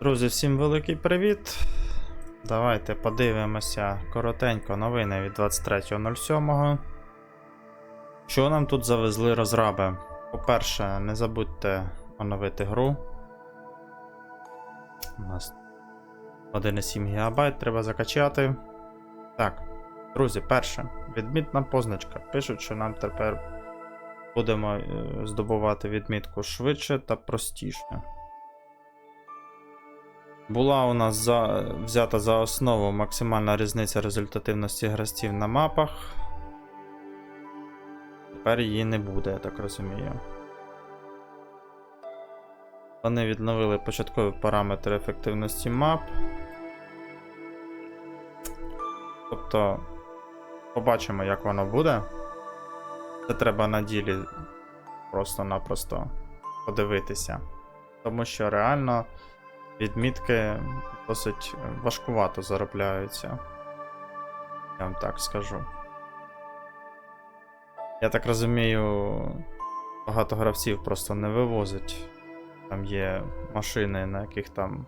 Друзі, всім великий привіт. Давайте подивимося коротенько новини від 23.07. Що нам тут завезли розраби? По-перше, не забудьте оновити гру. У нас 1,7 ГБ треба закачати. Так, друзі, перше, відмітна позначка. Пишуть, що нам тепер будемо е, здобувати відмітку швидше та простіше. Була у нас за, взята за основу максимальна різниця результативності гравців на мапах. Тепер її не буде, я так розумію. Вони відновили початкові параметри ефективності мап. Тобто, побачимо, як воно буде. Це треба на ділі просто-напросто подивитися. Тому що реально відмітки досить важкувато заробляються. Я вам так скажу. Я так розумію, багато гравців просто не вивозять. Там є машини, на яких там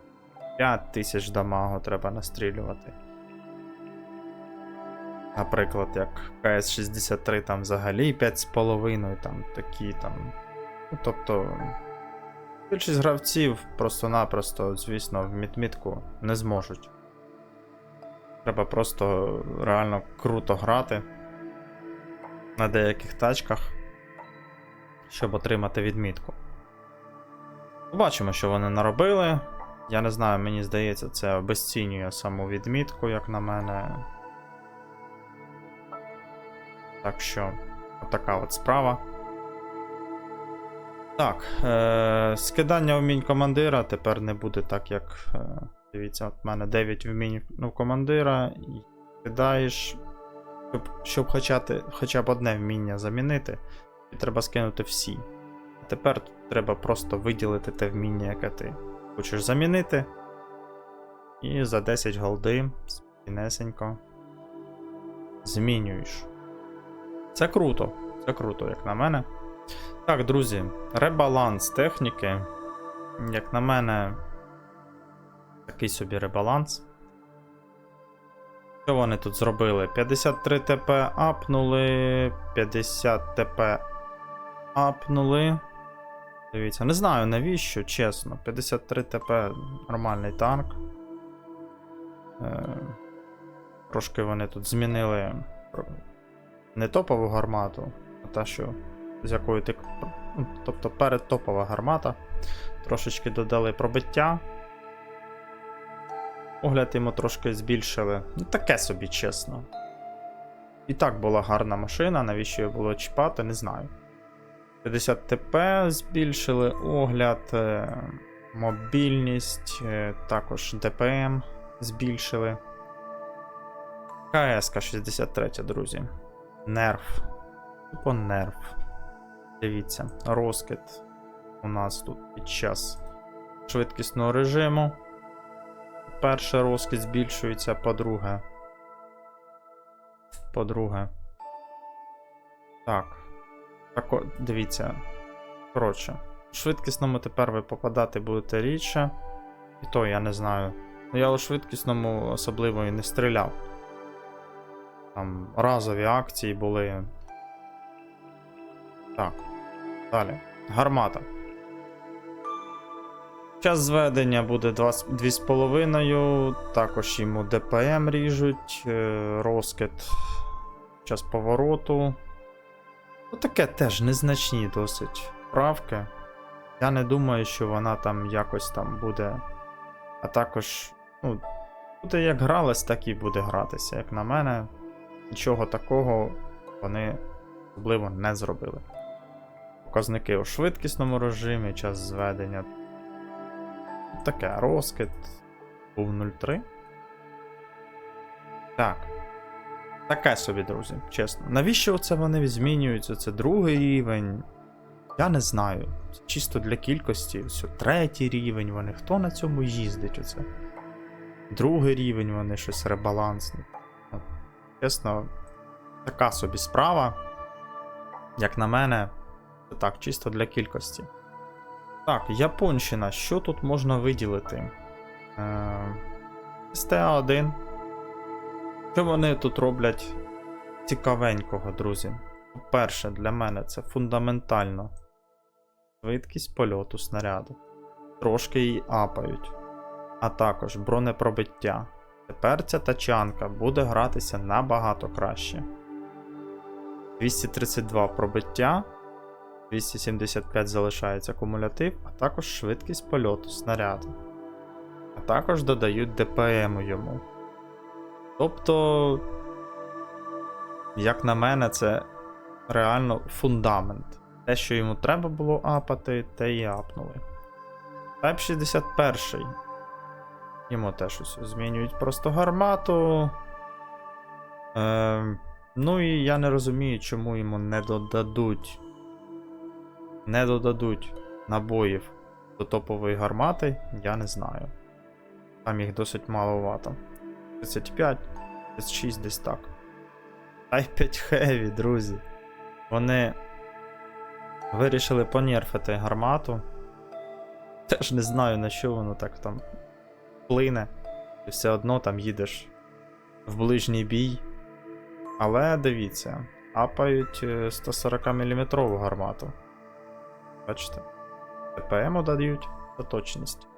5 тисяч дамагу треба настрілювати. Наприклад, як КС-63 там взагалі 5,5, там такі там. Ну, тобто. Більшість гравців просто-напросто, звісно, в відмітку не зможуть. Треба просто реально круто грати на деяких тачках, щоб отримати відмітку. Побачимо, що вони наробили. Я не знаю, мені здається, це обесцінює саму відмітку, як на мене. Так що, така от справа. Так, е- скидання вмінь командира тепер не буде так, як. Е- дивіться, от в мене 9 вмінь ну, командира, і кидаєш. Щоб, щоб хоча, ти- хоча б одне вміння замінити, і треба скинути всі. А тепер треба просто виділити те вміння, яке ти хочеш замінити. І за 10 голди спокійнесенько змінюєш. Це круто, це круто, як на мене. Так, друзі, ребаланс техніки. Як на мене, такий собі ребаланс. Що вони тут зробили? 53 ТП апнули, 50 ТП апнули. Дивіться, не знаю навіщо, чесно. 53 ТП нормальний танк. Е, Трошки вони тут змінили не топову гармату, а та, що з якою ти. Тобто передтопова гармата. Трошечки додали пробиття. Огляд йому трошки збільшили. Ну, таке собі, чесно. І так була гарна машина, навіщо її було чіпати, не знаю. 50 ТП збільшили огляд, е, мобільність, е, також ДПМ збільшили. КСК 63, друзі. Нерф. Тупо нерф. Дивіться, розкид у нас тут під час швидкісного режиму. Перше розкид збільшується, по-друге. По-друге. Так. Так, о, дивіться. Коротше, в швидкісному тепер ви попадати будете рідше. І то я не знаю. Ну я у швидкісному особливо і не стріляв. Там разові акції були. Так. Далі. Гармата. Час зведення буде 2,5. Також йому ДПМ ріжуть. е, Розкид. Час повороту. Ну, таке теж незначні досить правки. Я не думаю, що вона там якось там буде. А також, ну, буде як гралась, так і буде гратися. Як на мене, нічого такого вони особливо не зробили. Показники у швидкісному режимі, час зведення. Таке, розкид був 0,3. Так. Таке собі, друзі, чесно. Навіщо це вони змінюються? Це другий рівень. Я не знаю. Це чисто для кількості. Все, третій рівень вони. Хто на цьому їздить? Оце? Другий рівень вони щось ребалансні. Ну, Чесно, така собі справа. Як на мене, так, чисто для кількості. Так, Японщина, що тут можна виділити? Е, СТА-1. Що вони тут роблять цікавенького, друзі? По-перше, для мене це фундаментально. Швидкість польоту снаряду. Трошки її апають. А також бронепробиття. Тепер ця тачанка буде гратися набагато краще. 232 пробиття, 275 залишається кумулятив, а також швидкість польоту снаряду. А також додають ДПМ йому. Тобто, як на мене, це реально фундамент. Те, що йому треба було апати, те і апнули. Type 61. Йому теж ось змінюють просто гармату. Е, ну і я не розумію, чому йому не додадуть. Не додадуть набоїв до топової гармати, я не знаю. Там їх досить маловато. 35, 36 десь так. Type 5 Heavy, друзі. Вони вирішили понерфити гармату. Теж не знаю на що воно так там плине. І все одно там їдеш в ближній бій. Але дивіться, апають е, 140 мм гармату. Бачите? ТПМ дають за точність.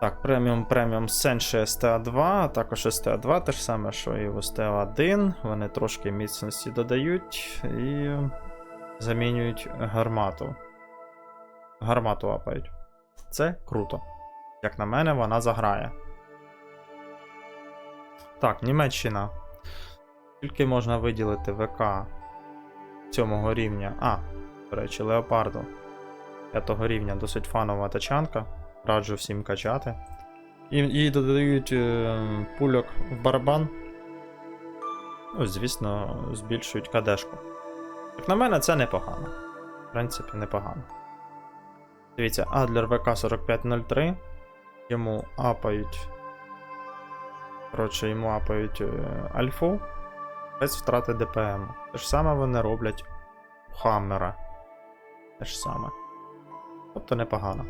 Так, преміум преміум Senshi STA2, а також STA2, те ж саме, що і в STA1. Вони трошки міцності додають і замінюють гармату. Гармату апають. Це круто. Як на мене, вона заграє. Так, Німеччина. Тільки можна виділити ВК цьомого рівня. А, до речі, Леопарду. П'ятого рівня досить фанова тачанка. Раджу всім качати. І, їй додають е, пульок в барабан. Ну, звісно, збільшують кадешку. Як на мене, це непогано. В принципі, непогано. Дивіться, Adler VK4503. Йому апають. Коротше, йому апають е, альфу без втрати ДПМ. Те ж саме вони роблять у Хаммера. Те ж саме. Тобто непогано.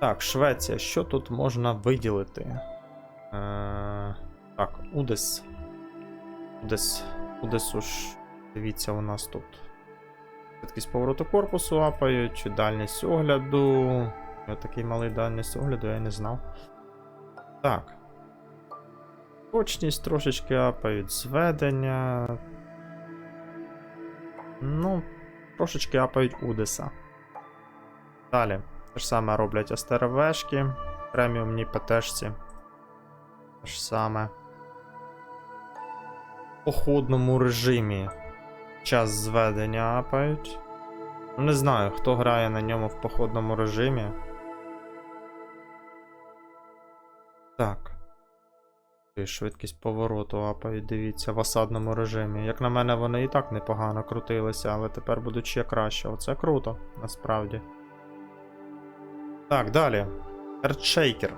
Так, Швеція. Що тут можна виділити? Е, так, Удес. Удес. Удесу ж. Дивіться, у нас тут. Швидкість повороту корпусу апають, дальність огляду. Ось такий малий дальність огляду, я не знав. Так. Точність трошечки апають, зведення. Ну, трошечки апають Удеса. Далі. Те ж саме роблять СТРВшки, преміумні ПТшці. Те ж саме. В походному режимі час зведення апають. Ну, не знаю, хто грає на ньому в походному режимі. Так. І Швидкість повороту апають, дивіться, в осадному режимі. Як на мене, вони і так непогано крутилися, але тепер будуть ще краще. Оце круто, насправді. Так, далі. Earthshaker.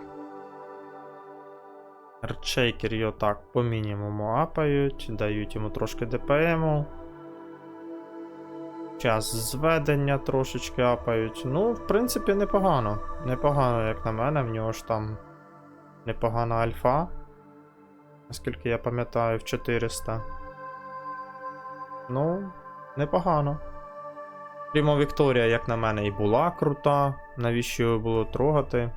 Earthshaker його так по мінімуму апають, дають йому трошки ДПМу. Час зведення трошечки апають. Ну, в принципі, непогано. Непогано, як на мене, в нього ж там непогана альфа. Наскільки я пам'ятаю, в 400. Ну, непогано. Прямо Вікторія, як на мене, і була крута. Навіщо його було трогати?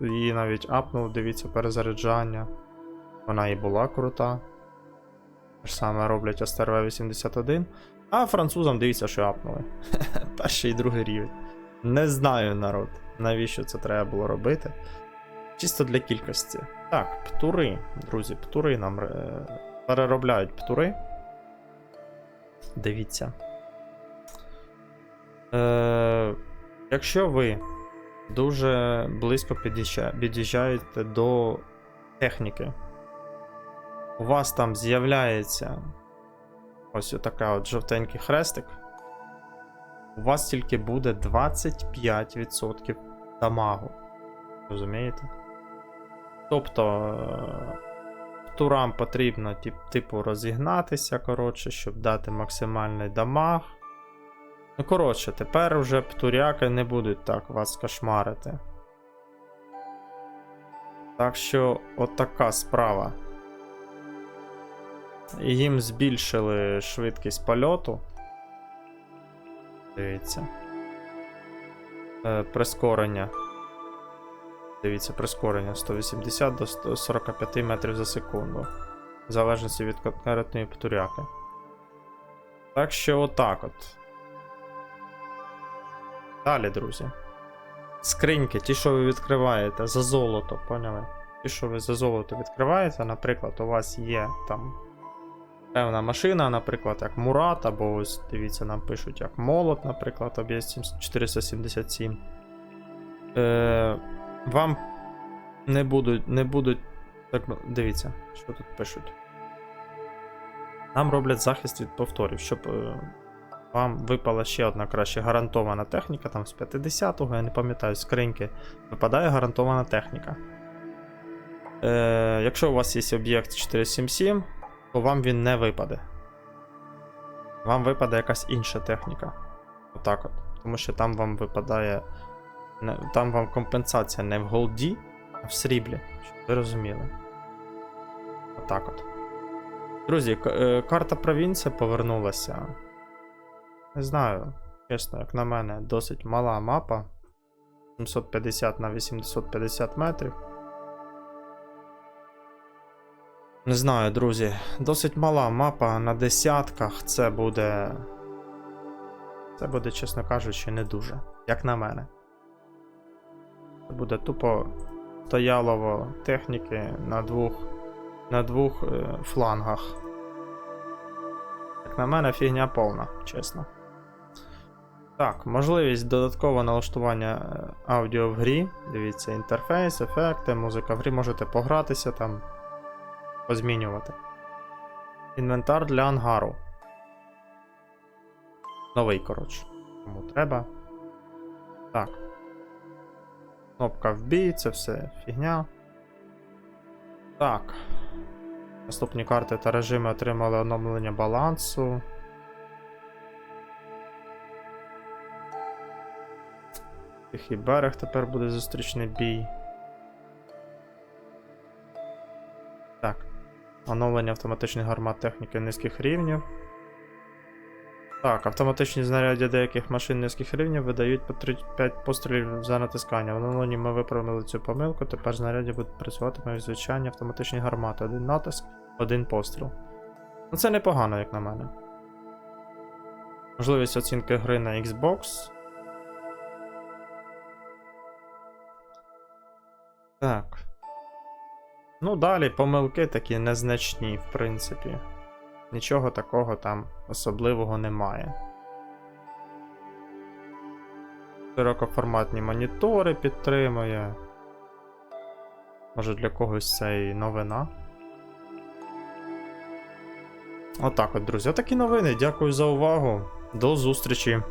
Її навіть апнув, дивіться, перезаряджання. Вона і була крута. Те ж саме роблять STRV 81. А французам дивіться, що апнули. Перший і другий рівень. Не знаю, народ, навіщо це треба було робити. Чисто для кількості. Так, птури, друзі, птури нам е, переробляють птури. Дивіться. Е, якщо ви дуже близько під'їжджаєте до техніки, у вас там з'являється ось така от жовтенький хрестик, у вас тільки буде 25% дамагу. Розумієте? Тобто е, турам потрібно типу розігнатися, коротше, щоб дати максимальний дамаг. Ну, коротше, тепер вже птуряки не будуть так вас кошмарити. Так що, от справа. Їм збільшили швидкість польоту. Дивіться. Е, прискорення. Дивіться, прискорення 180 до 145 метрів за секунду. В залежності від конкретної птуряки. Так що отак от. Далі, друзі. Скриньки, ті, що ви відкриваєте за золото, поняли? Ті, що ви за золото відкриваєте, наприклад, у вас є там певна машина, наприклад, як Мурат, або ось дивіться, нам пишуть як Молот, наприклад, об'єкт 477. Е, вам не будуть, не будуть. Так, дивіться, що тут пишуть. Нам роблять захист від повторів, щоб е, вам випала ще одна краще гарантована техніка, там з 50-го, я не пам'ятаю, скриньки випадає гарантована техніка. Е, якщо у вас є об'єкт 477, то вам він не випаде. Вам випаде якась інша техніка. Отак от. Тому що там вам випадає. Там вам компенсація не в голді, а в сріблі. Щоб ви розуміли. Отак от. Друзі, е, карта провінція повернулася. Не знаю, чесно, як на мене, досить мала мапа. 750 на 850 метрів. Не знаю, друзі. Досить мала мапа на десятках. Це буде. Це буде, чесно кажучи, не дуже. Як на мене. Це буде тупо стоялово техніки на двох. На двох е, флангах. Як на мене, фігня повна, чесно. Так, можливість додаткового налаштування е, аудіо в грі. Дивіться, інтерфейс, ефекти, музика в грі, можете погратися там, позмінювати. Інвентар для ангару. Новий, коротше. Кому треба. Так. Кнопка в бій, це все фігня. Так. Наступні карти та режими отримали оновлення балансу. Тихий берег тепер буде зустрічний бій. Так. Оновлення автоматичних гармат техніки низьких рівнів. Так, автоматичні знаряддя деяких машин низьких рівнів видають по 5 пострілів за натискання. В оновленні ми виправили цю помилку, тепер знаряддя будуть працювати звичайні автоматичні гармати. Один натиск, один постріл. Ну це непогано, як на мене. Можливість оцінки гри на Xbox. Так. Ну, далі помилки такі незначні, в принципі. Нічого такого там особливого немає. Широкоформатні монітори підтримує. Може для когось це і новина. Отак от, друзі. Такі новини. Дякую за увагу. До зустрічі.